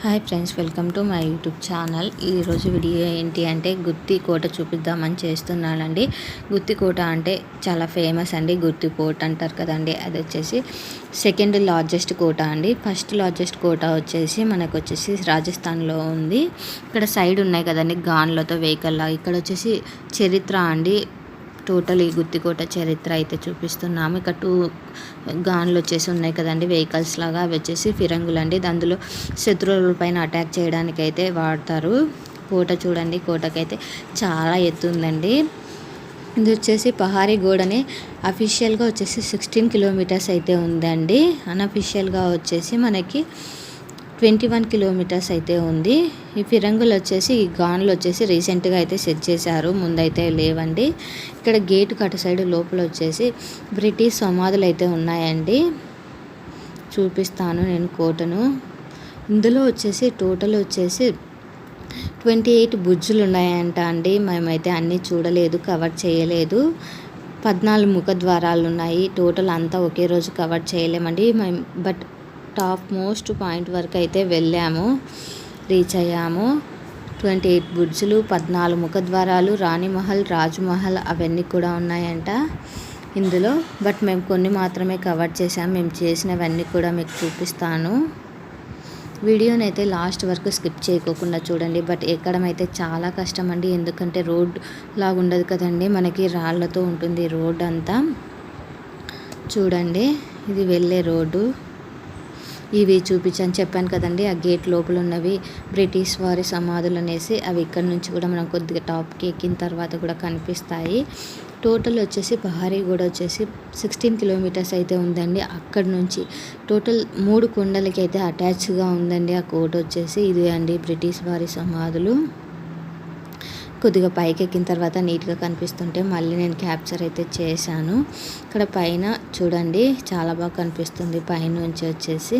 Hi friends welcome to my YouTube channel. ఈరోజు video ఏంటి అంటే గుత్తి కోట చూపిద్దామని చేస్తున్నానండి. గుత్తి కోట అంటే చాలా ఫేమస్ అండి. గుత్తి కోట అంటారు కదండి. అది వచ్చేసి సెకండ్ లార్జెస్ట్ కోట అండి. ఫస్ట్ లార్జెస్ట్ కోట వచ్చేసి మనకు వచ్చేసి రాజస్థాన్లో ఉంది. ఇక్కడ సైడ్ ఉన్నాయి కదండి గాన్లతో వెహికల్. ఇక్కడ వచ్చేసి చరిత్ర అండి. టోటల్ ఈ గుత్తికోట చరిత్ర అయితే చూపిస్తున్నాము. ఇక్కడ టూ గాన్లు వచ్చేసి ఉన్నాయి కదండి. వెహికల్స్ లాగా అవి వచ్చేసి ఫిరంగులు అండి. అందులో శత్రువుల పైన అటాక్ చేయడానికి అయితే వాడతారు. కోట చూడండి. కోటకైతే చాలా ఎత్తు ఉందండి. ఇది వచ్చేసి పహారీ గోడని అఫీషియల్గా వచ్చేసి సిక్స్టీన్ కిలోమీటర్స్ అయితే ఉందండి. అన్అఫీషియల్గా వచ్చేసి మనకి ట్వంటీ వన్ కిలోమీటర్స్ అయితే ఉంది. ఈ ఫిరంగులు వచ్చేసి ఈ గాన్లు వచ్చేసి రీసెంట్గా అయితే సెట్ చేశారు. ముందైతే లేవండి. ఇక్కడ గేట్ కట సైడ్ లోపల వచ్చేసి బ్రిటిష్ సమాధులు అయితే ఉన్నాయండి. చూపిస్తాను నేను కోటను. ఇందులో వచ్చేసి టోటల్ వచ్చేసి ట్వంటీ ఎయిట్ బుజ్జులు ఉన్నాయంట అండి. మేమైతే అన్నీ చూడలేదు కవర్ చేయలేదు. పద్నాలుగు ముఖ ద్వారాలు ఉన్నాయి. టోటల్ అంతా ఒకే రోజు కవర్ చేయలేమండి. మేము బట్ టాప్ మోస్ట్ పాయింట్ వరకు అయితే వెళ్ళాము. రీచ్ అయ్యాము. ట్వంటీ ఎయిట్ బుడ్జులు పద్నాలుగు ముఖద్వారాలు రాణిమహల్ రాజమహల్ అవన్నీ కూడా ఉన్నాయంట ఇందులో. బట్ మేము కొన్ని మాత్రమే కవర్ చేసాము మేము చేసినవన్నీ కూడా మీకు చూపిస్తాను. వీడియోని అయితే లాస్ట్ వరకు స్కిప్ చేయకోకుండా చూడండి. బట్ ఎక్కడమైతే చాలా కష్టం అండి ఎందుకంటే రోడ్ లాగా ఉండదు కదండి మనకి రాళ్ళతో ఉంటుంది రోడ్ అంతా. చూడండి ఇది వెళ్ళే రోడ్డు. ఇవి చూపించాను చెప్పాను కదండి. ఆ గేట్ లోపల ఉన్నవి బ్రిటిష్ వారి సమాధులు అనేసి అవి ఇక్కడ నుంచి కూడా మనం కొద్దిగా టాప్కి ఎక్కిన తర్వాత కూడా కనిపిస్తాయి. టోటల్ వచ్చేసి పహారీ కూడా వచ్చేసి సిక్స్టీన్ కిలోమీటర్స్ అయితే ఉందండి. అక్కడ నుంచి టోటల్ మూడు కొండలకి అయితే అటాచ్గా ఉందండి. ఆ కోట వచ్చేసి ఇది అండి బ్రిటిష్ వారి సమాధులు. కొద్దిగా పైకి ఎక్కిన తర్వాత నీట్గా కనిపిస్తుంటే మళ్ళీ నేను క్యాప్చర్ అయితే చేశాను. ఇక్కడ పైన చూడండి చాలా బాగా కనిపిస్తుంది పైనుంచి వచ్చేసి.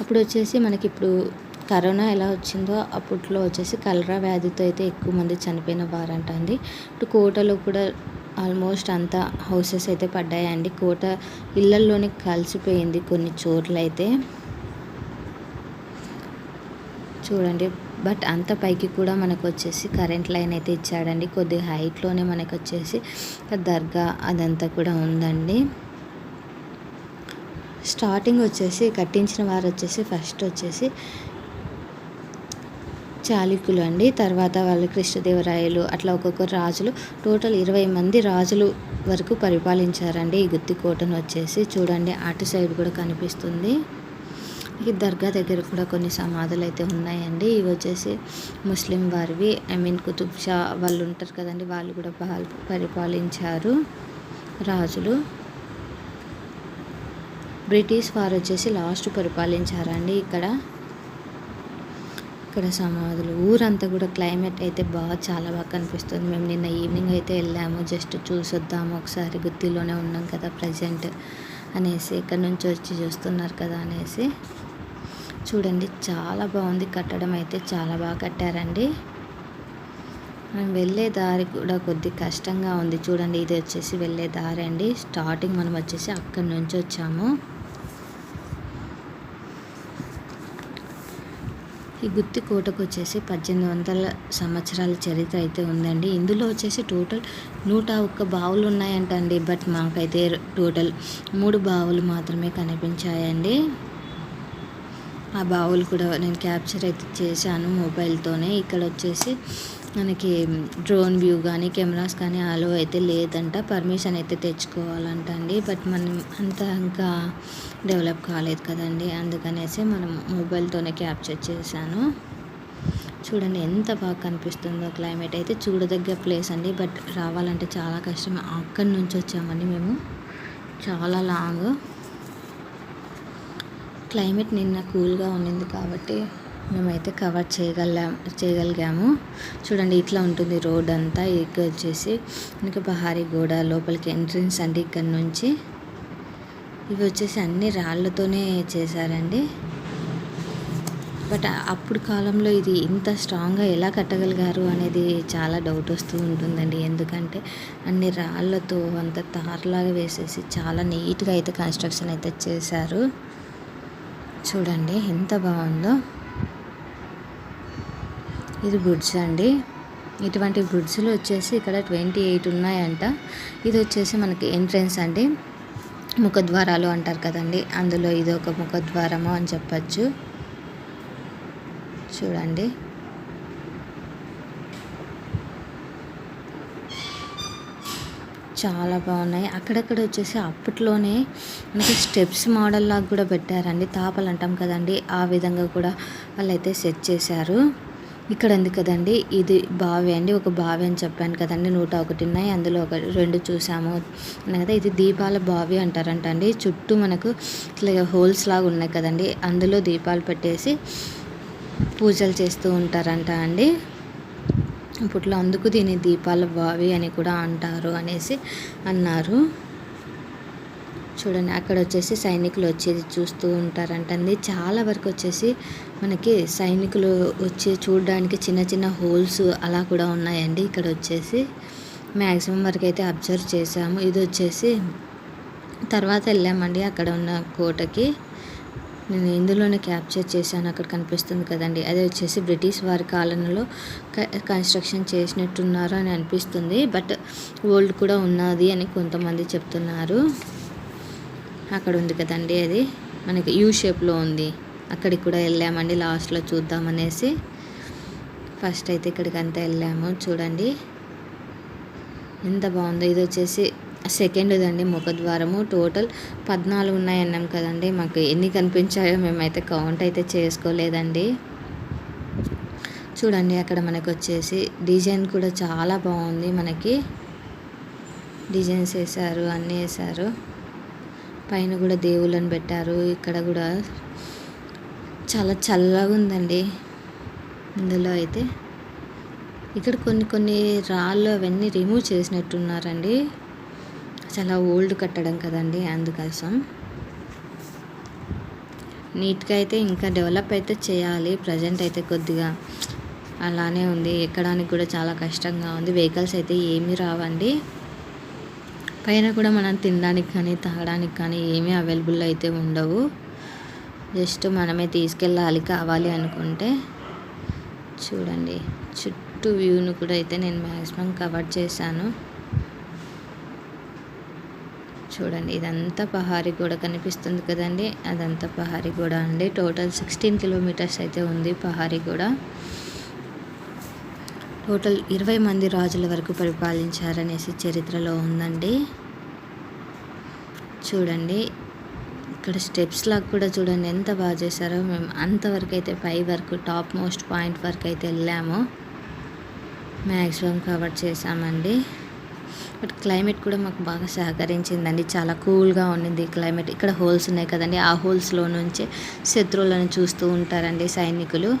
అప్పుడు వచ్చేసి మనకి ఇప్పుడు కరోనా ఎలా వచ్చిందో అప్పట్లో వచ్చేసి కలరా వ్యాధితో అయితే ఎక్కువ మంది చనిపోయిన వారంట అండి. ఇప్పుడు కోటలో కూడా ఆల్మోస్ట్ అంతా హౌసెస్ అయితే పడ్డాయండి. కోట ఇళ్ళల్లోనే కలిసిపోయింది కొన్ని చోట్ల అయితే చూడండి. బట్ అంత పైకి కూడా మనకు వచ్చేసి కరెంట్ లైన్ అయితే ఇచ్చాడండి. కొద్దిగా హైట్లోనే మనకు వచ్చేసి దర్గా అదంతా కూడా ఉందండి. స్టార్టింగ్ వచ్చేసి కట్టించిన వారు వచ్చేసి ఫస్ట్ వచ్చేసి చాళుక్యులు అండి. తర్వాత వాళ్ళు కృష్ణదేవరాయలు అట్లా ఒక్కొక్క రాజులు టోటల్ ఇరవై మంది రాజులు వరకు పరిపాలించారండి. ఈ గుత్తికోటను వచ్చేసి చూడండి అటు సైడ్ కూడా కనిపిస్తుంది. ఈ దర్గా దగ్గర కూడా కొన్ని సమాధులు అయితే ఉన్నాయండి. ఇవి వచ్చేసి ముస్లిం వారివి. ఐ మీన్ కుతుబ్ షా వాళ్ళు ఉంటారు కదండి వాళ్ళు కూడా పరిపాలించారు రాజులు. బ్రిటిష్ వారు వచ్చేసి లాస్ట్ పరిపాలించారండి ఇక్కడ. ఇక్కడ సమాధులు. ఊరంతా కూడా క్లైమేట్ అయితే బాగా చాలా బాగా కనిపిస్తుంది. మేము నిన్న ఈవినింగ్ అయితే వెళ్ళాము. జస్ట్ చూసొద్దాము. ఒకసారి గుత్తిలోనే ఉన్నాం కదా ప్రజెంట్ అనేసి. ఇక్కడ నుంచి వచ్చి చూస్తున్నారు కదా అనేసి. చూడండి చాలా బాగుంది. కట్టడం అయితే చాలా బాగా కట్టారండి. మనం వెళ్ళే దారి కూడా కొద్ది కష్టంగా ఉంది. చూడండి ఇది వచ్చేసి వెళ్ళే దారి అండి. స్టార్టింగ్ మనం వచ్చేసి అక్కడి నుంచి వచ్చాము. ఈ గుత్తి కోటకు వచ్చేసి పద్దెనిమిది వందల సంవత్సరాల చరిత్ర అయితే ఉందండి. ఇందులో వచ్చేసి టోటల్ నూట ఒక్క బావులు ఉన్నాయంట అండి బట్ మాకైతే టోటల్ మూడు బావులు మాత్రమే కనిపించాయండి. ఆ బావులు కూడా నేను క్యాప్చర్ అయితే చేశాను మొబైల్తోనే. ఇక్కడ వచ్చేసి మనకి డ్రోన్ వ్యూ కానీ కెమెరాస్ కానీ అలో అయితే లేదంట. పర్మిషన్ అయితే తెచ్చుకోవాలంట అండి. బట్ మనం అంత ఇంకా డెవలప్ కాలేదు కదండి. అందుకనేసి మనం మొబైల్తోనే క్యాప్చర్ చేశాను. చూడండి ఎంత బాగా కనిపిస్తుందో క్లైమేట్ అయితే చూడదగ్గ ప్లేస్ అండి. బట్ రావాలంటే చాలా కష్టం అక్కడి నుంచి వచ్చామండి మేము. చాలా లాంగ్. క్లైమేట్ నిన్న కూల్గా ఉండింది కాబట్టి మేమైతే కవర్ చేయగలం చేయగలిగాము. చూడండి ఇట్లా ఉంటుంది రోడ్ అంతా ఇక్కడ వచ్చేసి. ఇంకా పహారీ గోడ లోపలికి ఎంట్రన్స్ అండి ఇక్కడ నుంచి. ఇవి వచ్చేసి అన్ని రాళ్ళతోనే చేశారండి. బట్ అప్పుడు కాలంలో ఇది ఇంత స్ట్రాంగ్గా ఎలా కట్టగలిగారు అనేది చాలా డౌట్ వస్తూ ఉంటుందండి. ఎందుకంటే అన్ని రాళ్ళతో అంత తార్లాగా వేసేసి చాలా నీట్గా అయితే కన్స్ట్రక్షన్ అయితే చేశారు. చూడండి ఎంత బాగుందో. ఇది గుడ్స్ అండి. ఇటువంటి గుడ్స్లు వచ్చేసి ఇక్కడ ట్వంటీ ఎయిట్ ఉన్నాయంట. ఇది వచ్చేసి మనకి ఎంట్రెన్స్ అండి. ముఖద్వారాలు అంటారు కదండి. అందులో ఇది ఒక ముఖద్వారము అని చెప్పచ్చు. చూడండి. చాలా బాగున్నాయి. అక్కడక్కడ వచ్చేసి అప్పట్లోనే మనకి స్టెప్స్ మోడల్ లాగా కూడా పెట్టారండి. తాపలు అంటాం కదండి. ఆ విధంగా కూడా వాళ్ళైతే సెట్ చేశారు. ఇక్కడ ఉంది కదండి. ఇది బావి అండి. ఒక బావి అని చెప్పాను కదండి. నూట ఒకటి ఉన్నాయి. అందులో ఒక రెండు చూసాము కదా ఇది దీపాల బావి అంటారంట అండి చుట్టూ మనకు ఇట్లా హోల్స్ లాగా ఉన్నాయి కదండి. అందులో దీపాలు పెట్టేసి పూజలు చేస్తూ ఉంటారంట అండి. పుట్ల అందుకు దీని దీపాల బావి అని కూడా అంటారు అనేసి అన్నారు. చూడండి అక్కడ వచ్చేసి సైనికులు వచ్చేది చూస్తూ ఉంటారంటండి. చాలా వరకు వచ్చేసి మనకి సైనికులు వచ్చి చూడడానికి చిన్న చిన్న హోల్స్ అలా కూడా ఉన్నాయండి. ఇక్కడ వచ్చేసి మ్యాక్సిమం వరకు అయితే అబ్జర్వ్ చేసాము ఇది వచ్చేసి తర్వాత వెళ్ళామండి అక్కడ ఉన్న కోటకి. నేను ఇందులోనే క్యాప్చర్ చేశాను. అక్కడ కనిపిస్తుంది కదండి. అదే వచ్చేసి బ్రిటిష్ వారి కాలంలో కన్స్ట్రక్షన్ చేసినట్టున్నారు అని అనిపిస్తుంది. బట్ ఓల్డ్ కూడా ఉన్నది అని కొంతమంది చెప్తున్నారు. అక్కడ ఉంది కదండి అది. మనకి యూ షేప్లో ఉంది. అక్కడికి కూడా వెళ్ళామండి. లాస్ట్లో చూద్దామనేసి ఫస్ట్ అయితే ఇక్కడికి అంతా వెళ్ళాము. చూడండి. ఎంత బాగుందో. ఇది వచ్చేసి సెకండ్దండి ముఖద్వారము. టోటల్ పద్నాలుగు ఉన్నాయి అన్నాం కదండి. మాకు ఎన్ని కనిపించాయో మేమైతే కౌంట్ అయితే చేసుకోలేదండి. చూడండి అక్కడ మనకు వచ్చేసి డిజైన్ కూడా చాలా బాగుంది మనకి. డిజైన్స్ వేశారు అన్నీ వేశారు. పైన కూడా దేవుళ్ళని పెట్టారు. ఇక్కడ కూడా చాలా చల్లగా ఉందండి ఇందులో అయితే. ఇక్కడ కొన్ని కొన్ని రాళ్ళు అవన్నీ రిమూవ్ చేసినట్టున్నారండి. చాలా ఓల్డ్ కట్టడం కదండి అందుకోసం. నీట్గా అయితే ఇంకా డెవలప్ అయితే చేయాలి ప్రజెంట్ అయితే కొద్దిగా అలానే ఉంది. ఎక్కడానికి కూడా చాలా కష్టంగా ఉంది. వెహికల్స్ అయితే ఏమీ రావండి. పైన కూడా మనం తినడానికి కానీ తాగడానికి కానీ ఏమీ అవైలబుల్ అయితే ఉండవు. జస్ట్ మనమే తీసుకెళ్ళాలి కావాలి అనుకుంటే. చూడండి చుట్టూ వ్యూను కూడా అయితే నేను మ్యాక్సిమం కవర్ చేశాను. చూడండి ఇదంతా పహారీ గోడ కనిపిస్తుంది కదండి. అదంతా పహారీ గోడ అండి. టోటల్ సిక్స్టీన్ కిలోమీటర్స్ అయితే ఉంది పహారీ గోడ. టోటల్ ఇరవై మంది రాజుల వరకు పరిపాలించారనేసి చరిత్రలో ఉందండి. చూడండి ఇక్కడ స్టెప్స్ లాగా కూడా చూడండి ఎంత బాగా చేశారో. మేము అంతవరకు అయితే పై వరకు టాప్ మోస్ట్ పాయింట్ వరకు అయితే వెళ్ళాము. మ్యాక్సిమం కవర్ చేసామండి బట్ క్లైమేట్ కూడా మాకు బాగా సహకరించిందండి. చాలా కూల్గా ఉండింది క్లైమేట్. ఇక్కడ హోల్స్ ఉన్నాయి కదండి. ఆ హోల్స్లో నుంచి శత్రువులను చూస్తూ ఉంటారండి సైనికులు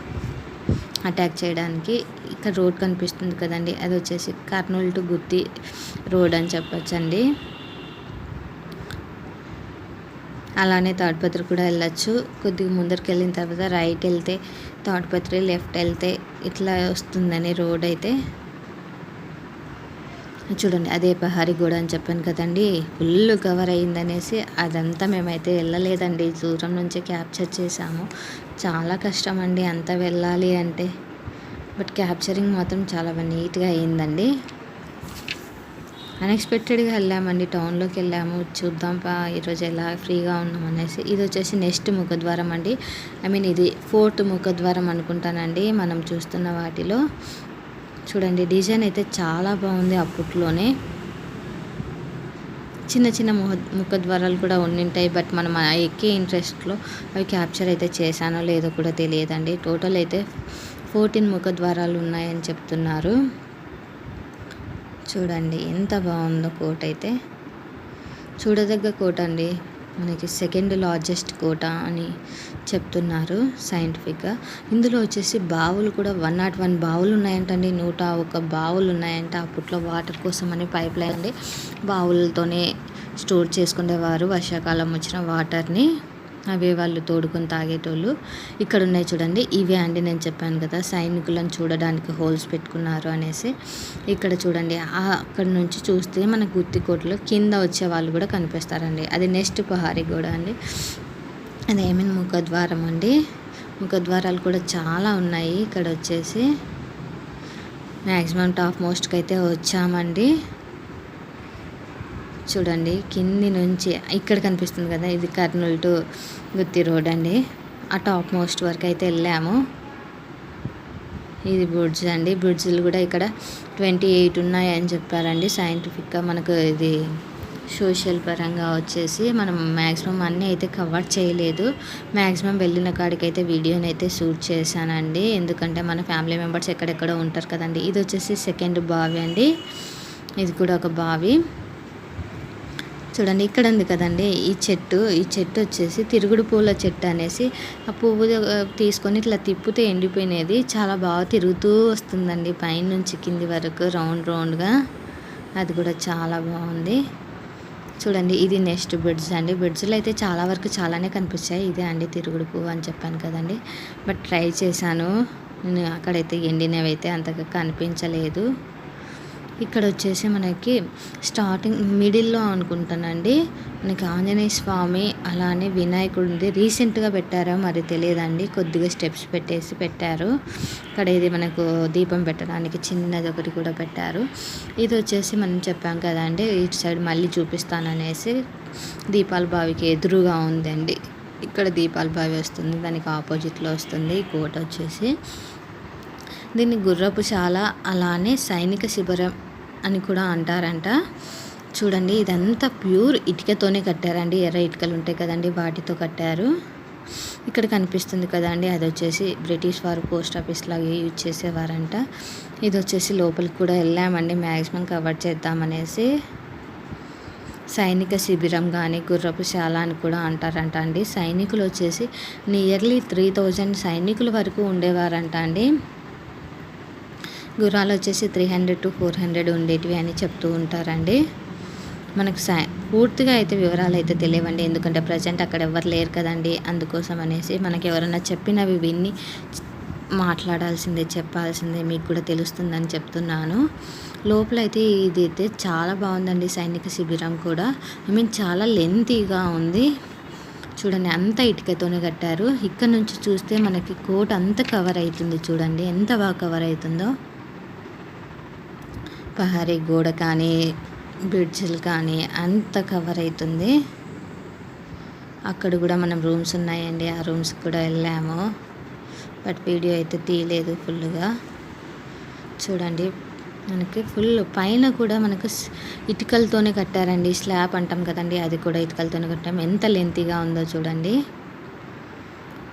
అటాక్ చేయడానికి. ఇక్కడ రోడ్ కనిపిస్తుంది కదండి. అది వచ్చేసి కర్నూలు టు గుత్తి రోడ్ అని చెప్పచ్చండి. అలానే తాడిపత్రి కూడా వెళ్ళచ్చు. కొద్దిగా ముందరికి వెళ్ళిన తర్వాత రైట్ వెళ్తే తాడిపత్రి లెఫ్ట్ వెళ్తే ఇట్లా వస్తుందని రోడ్ అయితే. చూడండి అదే పహారి గోడ అని చెప్పాను కదండి. ఫుల్ కవర్ అయిందనేసి అదంతా మేమైతే వెళ్ళలేదండి. దూరం నుంచి క్యాప్చర్ చేసాము చాలా కష్టం అండి అంతా వెళ్ళాలి అంటే. బట్ క్యాప్చరింగ్ మాత్రం చాలా నీట్గా అయిందండి. అన్ఎక్స్పెక్టెడ్గా వెళ్ళామండి. టౌన్లోకి వెళ్ళాము. చూద్దాం పా ఈరోజు ఎలా ఫ్రీగా ఉన్నాం అనేసి ఇది వచ్చేసి నెక్స్ట్ ముఖద్వారం అండి. ఐ మీన్ ఇది ఫోర్త్ ముఖద్వారం అనుకుంటానండి మనం చూస్తున్న వాటిలో. చూడండి డిజైన్ అయితే చాలా బాగుంది అప్పట్లోనే చిన్న చిన్న ముఖ ముఖద్వారాలు కూడా ఉండింటాయి బట్ మనం ఎక్కే ఇంట్రెస్ట్లో అవి క్యాప్చర్ అయితే చేశానో లేదో కూడా తెలియదండి. టోటల్ అయితే ఫోర్టీన్ ముఖద్వారాలు ఉన్నాయని చెప్తున్నారు. చూడండి ఎంత బాగుందో కోట అయితే. చూడదగ్గ కోట అండి మనకి సెకండ్ లార్జెస్ట్ కోట అని చెప్తున్నారు సైంటిఫిక్గా. ఇందులో వచ్చేసి బావులు కూడా వన్ నాట్ వన్ బావులు ఉన్నాయంటండి. నూట ఒక బావులు ఉన్నాయంట. అప్పట్లో వాటర్ కోసం అని పైప్ లైన్ అండి బావులతోనే స్టోర్ చేసుకునేవారు. వర్షాకాలం వచ్చిన వాటర్ని అవే వాళ్ళు తోడుకొని తాగేటోళ్ళు ఇక్కడ ఉన్నాయి చూడండి. ఇవే అండి నేను చెప్పాను కదా సైనికులను చూడడానికి హోల్స్ పెట్టుకున్నారు అనేసి. ఇక్కడ చూడండి అక్కడ నుంచి చూస్తే మన గుత్తికోటలో కింద వచ్చే వాళ్ళు కూడా కనిపిస్తారండి. అది నెక్స్ట్ పహారీ గోడ అండి. అది ఏమైనా ముఖద్వారం అండి. ముఖద్వారాలు కూడా చాలా ఉన్నాయి. ఇక్కడ వచ్చేసి మ్యాక్సిమం టాప్ మోస్ట్కి అయితే వచ్చామండి. చూడండి కింది నుంచి ఇక్కడ కనిపిస్తుంది కదా ఇది కర్నూలు టు గుత్తి రోడ్ అండి. ఆ టాప్ మోస్ట్ వరకు అయితే వెళ్ళాము. ఇది బ్రిడ్జ్ అండి. బ్రిడ్జ్లు కూడా ఇక్కడ ట్వంటీ ఎయిట్ ఉన్నాయని చెప్పారండి. సైంటిఫిక్గా మనకు ఇది సోషల్ పరంగా వచ్చేసి మనం మ్యాక్సిమం అన్నీ అయితే కవర్ చేయలేదు. మ్యాక్సిమం వెళ్ళిన కాడికి అయితే వీడియోని అయితే షూట్ చేశానండి. ఎందుకంటే మన ఫ్యామిలీ మెంబర్స్ ఎక్కడెక్కడో ఉంటారు కదండి. ఇది వచ్చేసి సెకండ్ బావి అండి. ఇది కూడా ఒక బావి. చూడండి ఇక్కడ ఉంది కదండి ఈ చెట్టు. ఈ చెట్టు వచ్చేసి తిరుగుడు పూల చెట్టు అనేసి ఆ పువ్వు తీసుకొని ఇట్లా తిప్పితే ఎండిపోయినది. చాలా బాగా తిరుగుతూ వస్తుందండి పైనుంచి కింది వరకు రౌండ్ రౌండ్గా. అది కూడా చాలా బాగుంది. చూడండి ఇది నెక్స్ట్ బ్రిడ్జ్ అండి. బ్రిడ్జ్లో అయితే చాలా వరకు చాలానే కనిపించాయి. ఇదే అండి తిరుగుడు పువ్వు అని చెప్పాను కదండి. బట్ ట్రై చేశాను. నేను అక్కడైతే ఎండినవి అయితే అంతగా కనిపించలేదు. ఇక్కడ వచ్చేసి మనకి స్టార్టింగ్ మిడిల్లో అనుకుంటానండి. మనకి ఆంజనేయ స్వామి అలానే వినాయకుడు రీసెంట్గా పెట్టారో మరి తెలియదండి. కొద్దిగా స్టెప్స్ పెట్టేసి పెట్టారు. ఇక్కడ ఇది మనకు దీపం పెట్టడానికి చిన్నది ఒకటి కూడా పెట్టారు. ఇది వచ్చేసి మనం చెప్పాం కదండి ఇటు సైడ్ మళ్ళీ చూపిస్తాననేసి దీపాల బావికి ఎదురుగా ఉందండి. ఇక్కడ దీపాల బావి వస్తుంది దానికి ఆపోజిట్లో వస్తుంది ఈ కోట వచ్చేసి. దీన్ని గుర్రపు శాల అలానే సైనిక శిబిరం అని కూడా అంటారంట. చూడండి ఇదంతా ప్యూర్ ఇటుకతోనే కట్టారండి. ఎర్ర ఇటుకలు ఉంటాయి కదండి వాటితో కట్టారు. ఇక్కడ కనిపిస్తుంది కదండి అది వచ్చేసి బ్రిటిష్ వారు పోస్ట్ ఆఫీస్ లాగా యూజ్ చేసేవారంట. ఇది వచ్చేసి లోపలికి కూడా వెళ్ళామండి మ్యాక్సిమం కవర్ చేద్దామనేసి. సైనిక శిబిరం కానీ గుర్రపు శాల అని కూడా అంటారంట అండి. సైనికులు వచ్చేసి నియర్లీ త్రీ థౌజండ్ సైనికుల వరకు ఉండేవారంట అండి. గుర్రాలు వచ్చేసి three hundred to four hundred ఉండేటివి అని చెప్తూ ఉంటారండి. మనకు సా పూర్తిగా అయితే వివరాలు అయితే తెలియవండి. ఎందుకంటే ప్రజెంట్ అక్కడ ఎవరు లేరు కదండి. అందుకోసం అనేసి మనకి ఎవరైనా చెప్పినవి విన్ని మాట్లాడాల్సిందే చెప్పాల్సిందే మీకు కూడా తెలుస్తుందని చెప్తున్నాను. లోపల అయితే ఇది అయితే చాలా బాగుందండి సైనిక శిబిరం కూడా. ఐ మీన్ చాలా లెంతీగా ఉంది. చూడండి అంత ఇటుకతోనే కట్టారు. ఇక్కడ నుంచి చూస్తే మనకి కోట్ అంత కవర్ అవుతుంది చూడండి. ఎంత బాగా కవర్ అవుతుందో. ప్రహరీ గోడ కానీ బ్రిడ్జ్లు కానీ అంత కవర్ అవుతుంది అక్కడ కూడా మనం రూమ్స్ ఉన్నాయండి. ఆ రూమ్స్ కూడా వెళ్ళాము. బట్ వీడియో అయితే తీయలేదు ఫుల్గా చూడండి మనకి ఫుల్ పైన కూడా మనకు ఇటుకలతోనే కట్టారండి. స్లాబ్ అంటాం కదండి అది కూడా ఇటుకలతోనే కట్టాం. ఎంత లెంతీగా ఉందో చూడండి.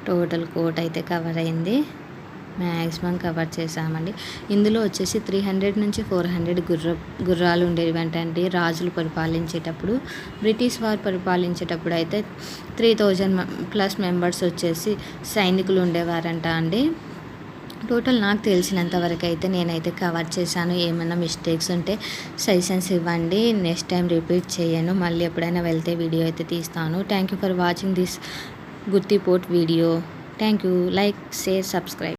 టోటల్ కోట్ అయితే కవర్ అయింది. మ్యాక్సిమం కవర్ చేసామండి ఇందులో వచ్చేసి త్రీ హండ్రెడ్ నుంచి ఫోర్ హండ్రెడ్ గుర్ర గుర్రాలు ఉండేవి అంటే రాజులు పరిపాలించేటప్పుడు బ్రిటిష్ వారు పరిపాలించేటప్పుడు అయితే త్రీ థౌజండ్ ప్లస్ మెంబర్స్ వచ్చేసి సైనికులు ఉండేవారంట అండి. టోటల్ నాకు తెలిసినంత వరకు అయితే నేనైతే కవర్ చేశాను. ఏమైనా మిస్టేక్స్ ఉంటే సజెషన్స్ ఇవ్వండి. నెక్స్ట్ టైం రిపీట్ చేయను. మళ్ళీ ఎప్పుడైనా వెళ్తే వీడియో అయితే తీస్తాను. Thank you for watching this గుర్తిపోర్ట్ video thank you like share subscribe